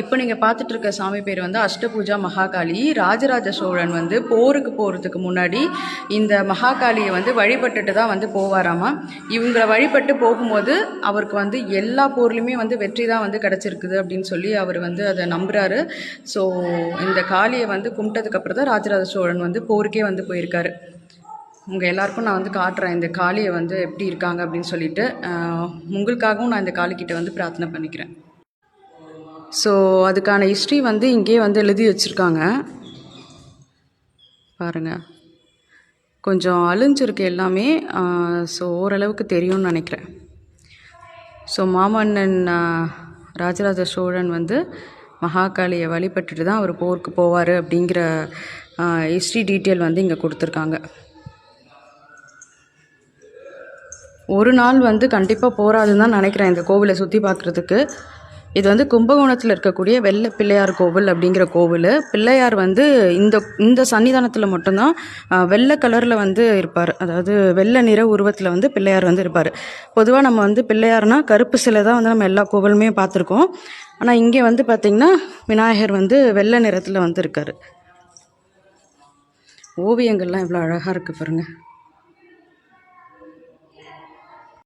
இப்போ நீங்கள் பார்த்துட்டு இருக்க சாமி பேர் வந்து அஷ்டபூஜா மகாகாளி. ராஜராஜ சோழன் வந்து போருக்கு போகிறதுக்கு முன்னாடி இந்த மகாகாளியை வந்து வழிபட்டுட்டு தான் வந்து போவாராமா? இவங்களை வழிபட்டு போகும்போது அவருக்கு வந்து எல்லா போர்லையுமே வந்து வெற்றி தான் வந்து கிடச்சிருக்குது அப்படின்னு சொல்லி அவர் வந்து அதை நம்புகிறாரு ஸோ இந்த காளியை வந்து கும்பிட்டதுக்கப்புறம் தான் ராஜராஜ சோழன் வந்து போருக்கே வந்து போயிருக்காரு. உங்கள் எல்லாருக்கும் நான் வந்து காட்டுறேன் இந்த காளியை வந்து எப்படி இருக்காங்க அப்படின்னு சொல்லிட்டு. உங்களுக்காகவும் நான் இந்த காளிக்கிட்ட வந்து பிரார்த்தனை பண்ணிக்கிறேன். ஸோ அதுக்கான ஹிஸ்ட்ரி வந்து இங்கேயே வந்து எழுதி வச்சுருக்காங்க. பாருங்கள் கொஞ்சம் அழிஞ்சிருக்கு எல்லாமே. ஸோ ஓரளவுக்கு தெரியும்னு நினைக்கிறேன். ஸோ மாமன்னன் ராஜராஜ சோழன் வந்து மகாகாளியை வழிபட்டுட்டு தான் அவர் போருக்கு போவார் அப்படிங்கிற ஹிஸ்ட்ரி டீட்டெயில் வந்து இங்கே கொடுத்துருக்காங்க. ஒரு நாள் வந்து கண்டிப்பாக போகாதுன்னு தான் நினைக்கிறேன் இந்த கோவிலை சுற்றி பார்க்குறதுக்கு. இது வந்து கும்பகோணத்தில் இருக்கக்கூடிய வெள்ளை பிள்ளையார் கோவில் அப்படிங்கிற கோவில். பிள்ளையார் வந்து இந்த இந்த சன்னிதானத்தில் மட்டும்தான் வெள்ளை கலரில் வந்து இருப்பார். அதாவது வெள்ளை நிற உருவத்தில் வந்து பிள்ளையார் வந்து இருப்பார். பொதுவாக நம்ம வந்து பிள்ளையார்னால் கருப்பு சிலை தான் வந்து நம்ம எல்லா கோவிலுமே பார்த்துருக்கோம். ஆனால் இங்கே வந்து பார்த்திங்கன்னா விநாயகர் வந்து வெள்ளை நிறத்தில் வந்து இருக்கார். ஓவியங்கள்லாம் இவ்வளோ அழகாக இருக்குது பாருங்கள்